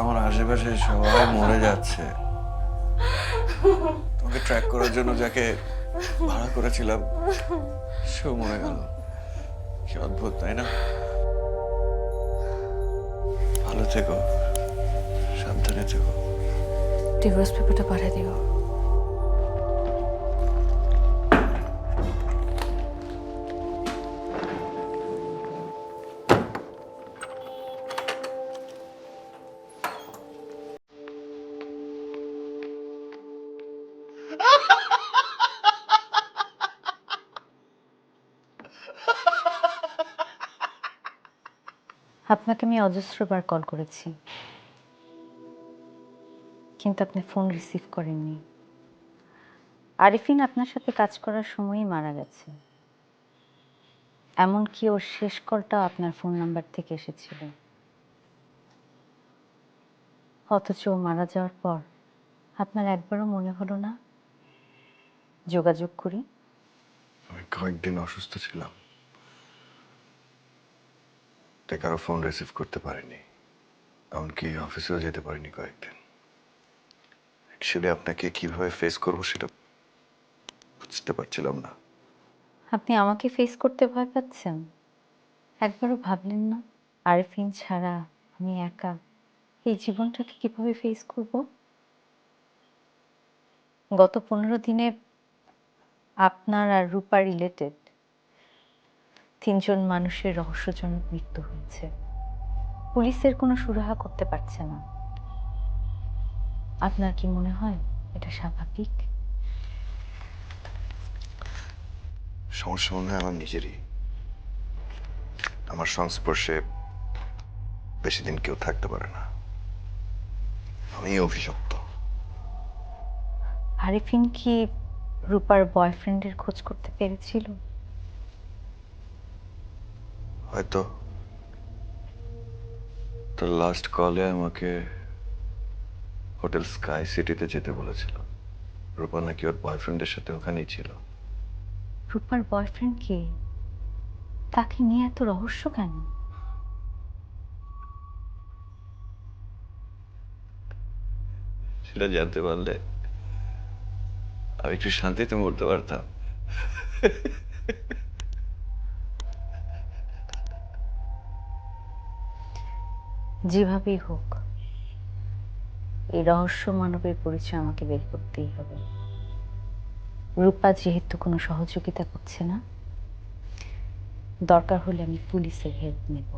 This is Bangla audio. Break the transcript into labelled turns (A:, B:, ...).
A: আমার আশেপাশে সবাই মরে যাচ্ছে। তোমাকে ট্র্যাক করার জন্য যাকে ভাড়া করেছিলাম, সেও মরে গেল। কি অদ্ভুত, তাই না? ভালো থেকো, সাবধানে থেকো।
B: ডিভোর্স পেপারটা পাঠিয়ে দিও। আপনাকে আমি অজস্রবার কল করেছি। কিন্তু আপনি ফোন রিসিভ করেননি। আরিফিন আপনার সাথে কাজ করার সময়ই মারা গেছে। এমনকি ওর শেষ কলটাও আপনার ফোন নাম্বার থেকে এসেছিল। অথচ ও মারা যাওয়ার পর আপনার একবারও মনে হলো না? যোগাযোগ করি।
A: আমি কয়েকদিন অসুস্থ ছিলাম। তাই কারও ফোন রিসিভ করতে পারিনি। এমনকি অফিসেও যেতে পারিনি কয়েকদিন। অ্যাকচুয়ালি আপনাকে কীভাবে ফেস করব সেটা বুঝতে পারছিলাম না।
B: আপনি আমাকে ফেস করতে ভয় পাচ্ছেন? একবারও ভাবলেন না? আরিফিন ছাড়া আমি একা এই জীবনটাকে কীভাবে ফেস করব? গত পনেরো দিনে আপনার আর রূপা রিলেটেড তিনজন মানুষের রহস্যজনক মৃত্যু হয়েছে। পুলিশের কোনো সুরাহা করতে পারছে না। আপনার কি মনে হয় এটা স্বাভাবিক?
A: সমস্যা মনে হয় আমার নিজেরই। আমার সংস্পর্শে বেশি দিন কেউ থাকতে পারে না। আমি অভিশপ্ত।
B: আরিফিন কি রূপার বয়ফ্রেন্ডের খোঁজ করতে পেরেছিল?
A: হয়তো। তার লাস্ট কলে আমাকে হোটেল স্কাই সিটিতে যেতে বলেছিল। রূপা নাকি ওর বয়ফ্রেন্ডের সাথে ওখানেই ছিল।
B: রূপার বয়ফ্রেন্ড কে? তাকে নিয়ে এত রহস্য কেন?
A: সেটা জানতে পারলে আমি একটু শান্তিতে মরতে পারতাম।
B: যেভাবেই হোক, এই রহস্য মানবের পরিচয় আমাকে বের করতেই হবে। রূপা যেহেতু কোনো সহযোগিতা করছে না, দরকার হলে আমি পুলিশের হেল্প নেব।